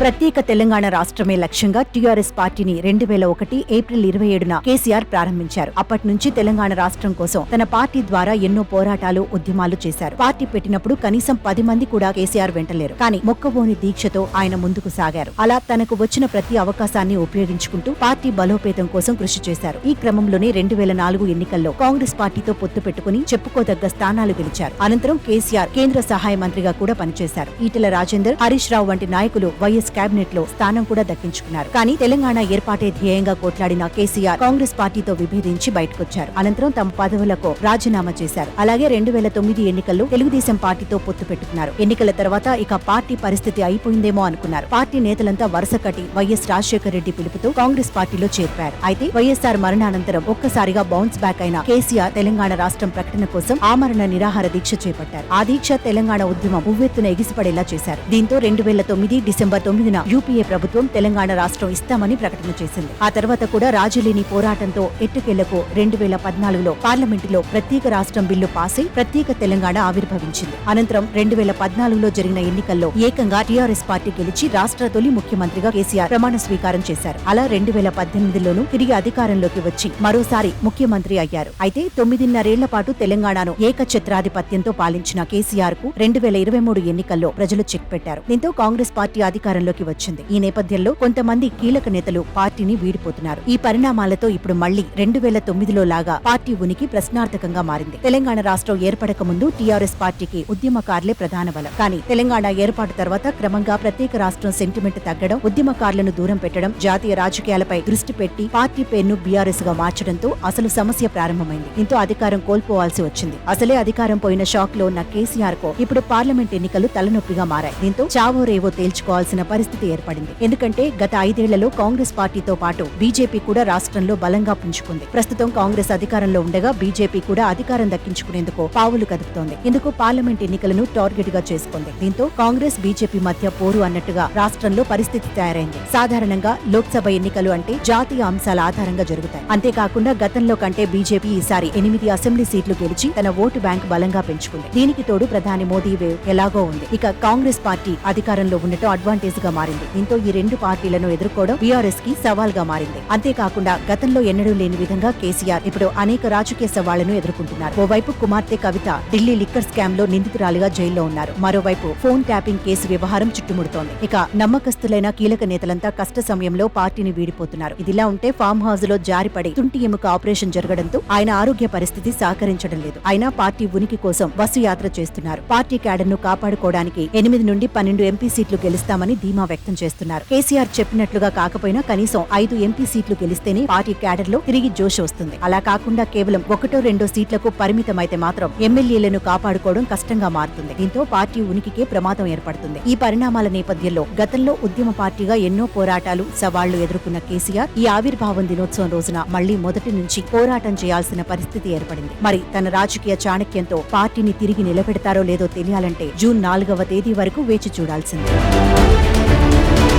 ప్రత్యేక తెలంగాణ రాష్ట్రమే లక్ష్యంగా టీఆర్ఎస్ పార్టీని రెండు వేల ఒకటి ఏప్రిల్ ఇరవై ఏడున కేసీఆర్ ప్రారంభించారు. అప్పటి నుంచి తెలంగాణ రాష్ట్రం కోసం తన పార్టీ ద్వారా ఎన్నో పోరాటాలు ఉద్యమాలు చేశారు. పార్టీ పెట్టినప్పుడు కనీసం పది మంది కూడా కేసీఆర్ వెంటలేరు. కానీ మొక్కబోని దీక్షతో ఆయన ముందుకు సాగారు. అలా తనకు వచ్చిన ప్రతి అవకాశాన్ని ఉపయోగించుకుంటూ పార్టీ బలోపేతం కోసం కృషి చేశారు. ఈ క్రమంలోనే రెండు వేల నాలుగు ఎన్నికల్లో కాంగ్రెస్ పార్టీతో పొత్తు పెట్టుకుని చెప్పుకోదగ్గ స్థానాలు గెలిచారు. అనంతరం కేసీఆర్ కేంద్ర సహాయ మంత్రిగా కూడా పనిచేశారు. ఈటెల రాజేందర్ హరీష్ రావు వంటి నాయకులు వైఎస్ కేబినెట్లో స్థానం కూడా దక్కించుకున్నారు. కానీ తెలంగాణ ఏర్పాటే ధ్యేయంగా కోట్లాడిన కేసీఆర్ కాంగ్రెస్ పార్టీతో విభేదించి బయటకొచ్చారు. అనంతరం తమ పదవులకు రాజీనామా చేశారు. అలాగే రెండు వేల తొమ్మిది ఎన్నికల్లో తెలుగుదేశం పార్టీతో పొత్తు పెట్టుకున్నారు. ఎన్నికల తర్వాత ఇక పార్టీ పరిస్థితి అయిపోయిందేమో అనుకున్నారు. పార్టీ నేతలంతా వరుస కట్టి వైఎస్ రాజశేఖర రెడ్డి పిలుపుతో కాంగ్రెస్ పార్టీలో చేర్పారు అయితే వైఎస్ఆర్ మరణానంతరం ఒక్కసారిగా బౌన్స్ బ్యాక్ అయిన కేసీఆర్ తెలంగాణ రాష్ట్రం ప్రకటన కోసం ఆమరణ నిరాహార దీక్ష చేపట్టారు. ఆ దీక్ష తెలంగాణ ఉద్యమం ఉవ్వెత్తున ఎగిసిపడేలా చేశారు. దీంతో రెండు వేల తొమ్మిది డిసెంబర్ తొమ్మిదిన యూపీఏ ప్రభుత్వం తెలంగాణ రాష్ట్రం ఇస్తామని ప్రకటన చేసింది. ఆ తర్వాత కూడా రాజులేని పోరాటంతో ఎట్టుకెళ్ళకు రెండు వేల పద్నాలుగులో పార్లమెంటులో ప్రత్యేక రాష్ట్రం బిల్లు పాసై ప్రత్యేక తెలంగాణ ఆవిర్భవించింది. అనంతరం రెండు వేల పద్నాలుగులో జరిగిన ఎన్నికల్లో ఏకంగా టీఆర్ఎస్ పార్టీ గెలిచి రాష్ట్ర తొలి ముఖ్యమంత్రిగా కేసీఆర్ ప్రమాణ స్వీకారం చేశారు. అలా రెండు వేల పద్దెనిమిదిలోనూ తిరిగి అధికారంలోకి వచ్చి మరోసారి ముఖ్యమంత్రి అయ్యారు. అయితే తొమ్మిదిన్నరేళ్ళ పాటు తెలంగాణను ఏకఛత్రాధిపత్యంతో పాలించిన కేసీఆర్కు రెండు వేల ఇరవై మూడు ఎన్నికల్లో ప్రజలు చెక్ పెట్టారు. దీంతో కాంగ్రెస్ పార్టీ అధికారంలోకి వచ్చింది. ఈ నేపథ్యంలో కొంతమంది కీలక నేతలు పార్టీని వీడిపోతున్నారు. ఈ పరిణామాలతో ఇప్పుడు మళ్ళీ రెండు వేల తొమ్మిదిలో లాగా పార్టీ ఉనికి ప్రశ్నార్థకంగా మారింది. తెలంగాణ రాష్ట్రం ఏర్పడక ముందు టీఆర్ఎస్ పార్టీకి ఉద్యమకారులే ప్రధాన బలం. కానీ తెలంగాణ ఏర్పాటు తర్వాత క్రమంగా ప్రత్యేక రాష్ట్రం సెంటిమెంట్ తగ్గడం ఉద్యమకారులను దూరం పెట్టడం జాతీయ రాజకీయాలపై దృష్టి పెట్టి పార్టీ పేరును బీఆర్ఎస్గా మార్చడంతో అసలు సమస్య ప్రారంభమైంది. దీంతో అధికారం కోల్పోవాల్సి వచ్చింది. అసలే అధికారం పోయిన షాక్లో ఉన్న కేసీఆర్ కో ఇప్పుడు పార్లమెంట్ ఎన్నికలు తలనొప్పిగా మారాయి. దీంతో చావో రేవో తేల్చుకోవాల్సిన పరిస్థితి ఏర్పడింది. ఎందుకంటే గత ఐదేళ్ళలో కాంగ్రెస్ పార్టీతో పాటు బీజేపీ కూడా రాష్ట్రంలో బలంగా పుంజుకుంది. ప్రస్తుతం కాంగ్రెస్ అధికారంలో ఉండగా బీజేపీ కూడా అధికారం దక్కించుకునేందుకు పావులు కదుపుతోంది. ఇందుకు పార్లమెంట్ ఎన్నికలను టార్గెట్గా చేసుకుంది. దీంతో కాంగ్రెస్ బీజేపీ మధ్య పోరు అన్నట్టుగా రాష్ట్రంలో పరిస్థితి తయారైంది. సాధారణంగా లోక్సభ ఎన్నికలు అంటే జాతీయ అంశాల ఆధారంగా జరుగుతాయి. అంతేకాకుండా గతంలో కంటే బీజేపీ ఈసారి ఎనిమిది అసెంబ్లీ సీట్లు గెలిచి తన ఓటు బ్యాంక్ బలంగా పెంచుకుంది. దీనికి తోడు ప్రధాని మోదీ వేవ్ ఎలాగో ఉంది. ఇక కాంగ్రెస్ పార్టీ అధికారంలో ఉండటం అడ్వాంటేజ్ గా మారింది. దీంతో ఈ రెండు పార్టీలను ఎదుర్కోవడం బీఆర్ఎస్కి సవాల్గా మారింది. అంతేకాకుండా గతంలో ఎన్నడూ లేని విధంగా కేసీఆర్ ఇప్పుడు అనేక రాజకీయ సవాళ్ళను ఎదుర్కొంటున్నారు. ఓవైపు కుమార్తె కవిత ఢిల్లీ లిక్కర్ స్కామ్లో నిందితురాలిగా జైల్లో ఉన్నారు. మరోవైపు ఫోన్ ట్యాపింగ్ కేసు వ్యవహారం చుట్టుముడుతోంది. ఇక నమ్మకస్తులైన కీలక నేతలంతా కష్ట సమయంలో పార్టీని వీడిపోతున్నారు. ఇదిలా ఉంటే ఫామ్ హౌస్లో జారిపడి తుంటి ఎముక ఆపరేషన్ జరగడంతో ఆయన ఆరోగ్య పరిస్థితి సహకరించడం లేదు. అయినా పార్టీ ఉనికి కోసం బస్సు యాత్ర చేస్తున్నారు. పార్టీ క్యాడర్ను కాపాడుకోవడానికి ఎనిమిది నుండి పన్నెండు ఎంపీ సీట్లు గెలుస్తామని ధీమా వ్యక్తం చేస్తున్నారు. కేసీఆర్ చెప్పినట్లుగా కాకపోయినా కనీసం ఐదు ఎంపీ సీట్లు గెలిస్తేనే పార్టీ క్యాడర్లో తిరిగి జోష్ వస్తుంది. అలా కాకుండా కేవలం ఒకటో రెండో సీట్లకు పరిమితమైతే మాత్రం ఎమ్మెల్యేలను కాపాడుకోవడం కష్టంగా మారుతుంది. దీంతో పార్టీ ఉనికికే ప్రమాదం ఏర్పడుతుంది. ఈ పరిణామాల నేపథ్యంలో గతంలో ఉద్యమ పార్టీగా ఎన్నో పోరాటాలు సవాళ్ళు ఎదుర్కొన్న కేసీఆర్ ఈ ఆవిర్భావం దినోత్సవం రోజున మళ్ళీ మొదటి నుంచి పోరాటం చేయాల్సిన పరిస్థితి ఏర్పడింది. మరి తన రాజకీయ చాణక్యంతో పార్టీని తిరిగి నిలబెడతారో లేదో తెలియాలంటే జూన్ నాలుగవ తేదీ వరకు వేచి చూడాల్సిందే. Thank you